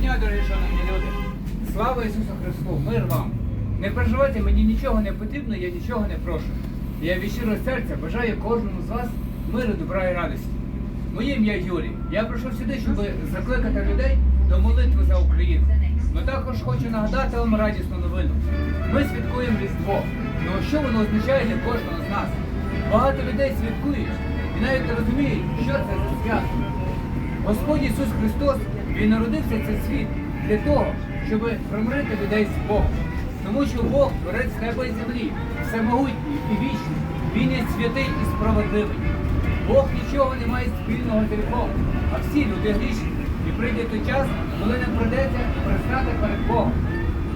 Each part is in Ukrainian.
дня, дорогі шановні люди. Слава Ісусу Христу! Мир вам! Не переживайте, мені нічого не потрібно, я нічого не прошу. Я від щирого серця бажаю кожному з вас миру, добра і радості. Моє ім'я Юрій. Я прийшов сюди, щоб закликати людей до молитви за Україну. Но також хочу нагадати вам радісну новину. Ми святкуємо Різдво. Ну що воно означає для кожного з нас? Багато людей святкують і навіть не розуміють, що це за свято. Господь Ісус Христос, Він народився цей світ для того, щоб примирити людей з Богом. Тому що Бог творець неба і землі, всемогутній і вічний. Він є святий і справедливий. Бог нічого не має спільного з гріхом, а всі люди грішні. І прийде той час, коли нам прийдеться пристати перед Богом.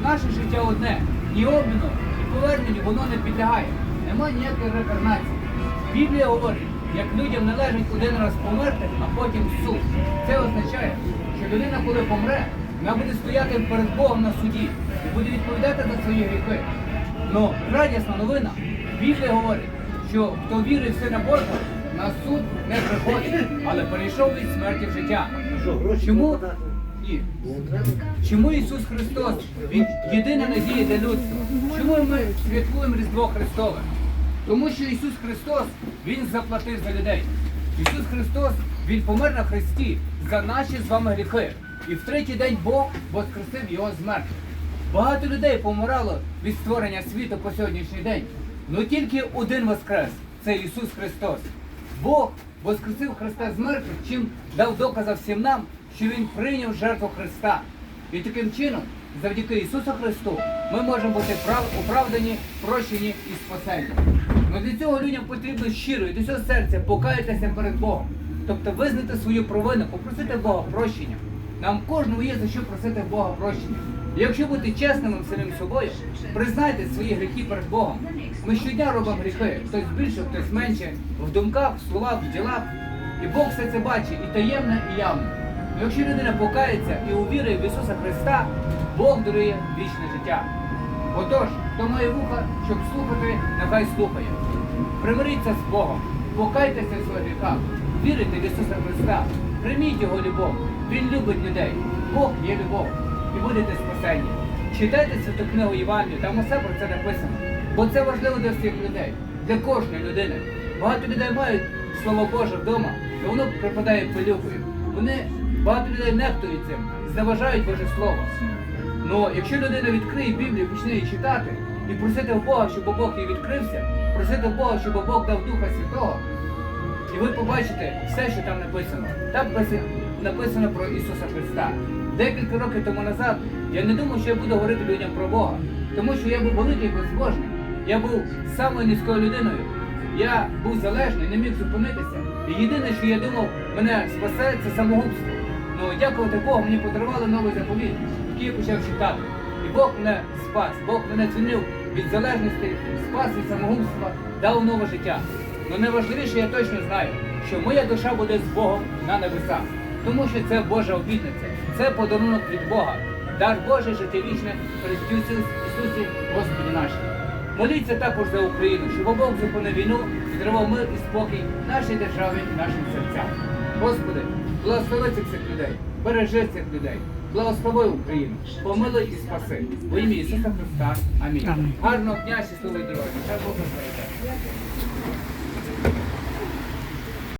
Наше життя одне, ні обміну, ні поверненню воно не підлягає. Нема ніякої реінкарнації. Біблія говорить, як людям належить один раз померти, а потім суд. Це означає, що людина, коли помре, вона буде стояти перед Богом на суді і буде відповідати за свої гріхи. Ну, радісна новина. Біблія говорить, що хто вірить в Сина Божого, на суд не приходить, але перейшов від смерті в життя. Чому? Ні. Чому Ісус Христос? Він єдина надія для людства. Чому ми святкуємо Різдво Христове? Тому що Ісус Христос, Він заплатив за людей. Ісус Христос, Він помер на Христі за наші з вами гріхи. І в третій день Бог воскресив його з мертвих. Багато людей помирало від створення світу по сьогоднішній день. Ну тільки один воскрес це Ісус Христос. Бог воскресив Христа з мертвих, чим дав доказа всім нам, що Він прийняв жертву Христа. І таким чином, завдяки Ісусу Христу, ми можемо бути прав, оправдані, прощені і спасені. Но для цього людям потрібно щиро і до цього серця покаятися перед Богом. Тобто визнати свою провину, попросити Бога прощення. Нам кожному є за що просити Бога прощення. Якщо бути чесним і самим собою, признайте свої гріхи перед Богом. Ми щодня робимо гріхи, хтось більше, хтось менше, в думках, в словах, в ділах. І Бог все це бачить і таємне, і явне. Якщо людина покається і увірує в Ісуса Христа, Бог дарує вічне життя. Отож, хто має вуха, щоб слухати, нехай слухає. Примиріться з Богом, покайтеся в своїх гріхах, вірите в Ісуса Христа, прийміть Його любов. Він любить людей. Бог є любов. І будете спасені. Читайте святу книгу Євангелію, там усе про це написано. Бо це важливо для всіх людей, для кожної людини. Багато людей мають Слово Боже вдома, і воно припадає пилюкою. Вони багато людей нехтують цим, зневажають Боже Слово. Ну, якщо людина відкриє Біблію, почне її читати і просити в Бога, щоб Бог їй відкрився, просити в Бога, щоб Бог дав Духа Святого, і ви побачите все, що там написано. Там написано про Ісуса Христа. Декілька років тому назад я не думав, що я буду говорити людям про Бога, тому що я був великий безбожник. Я був самою низькою людиною. Я був залежний, не міг зупинитися. І єдине, що я думав, мене спасе, це самогубство. Ну, дякувати Богу, мені подарували новий заповіт, який я почав читати. І Бог мене спас, Бог мене звільнив від залежності, спас від самогубства, дав нове життя. Ну найважливіше, я точно знаю, що моя душа буде з Богом на небесах, тому що це Божа обітниця, це подарунок від Бога, дар Божий життя вічне Христу Ісусі Господі нашому. Моліться також за Україну, щоб Бог зупинив війну, зривав мир і спокій нашій державі і нашим серцям. Господи, благослови цих людей, бережи цих людей, благослови Україну, помилуй і спаси. У ім'я Ісуса Христа. Амінь. Гарного дня, щасливої дороги. Бог вас.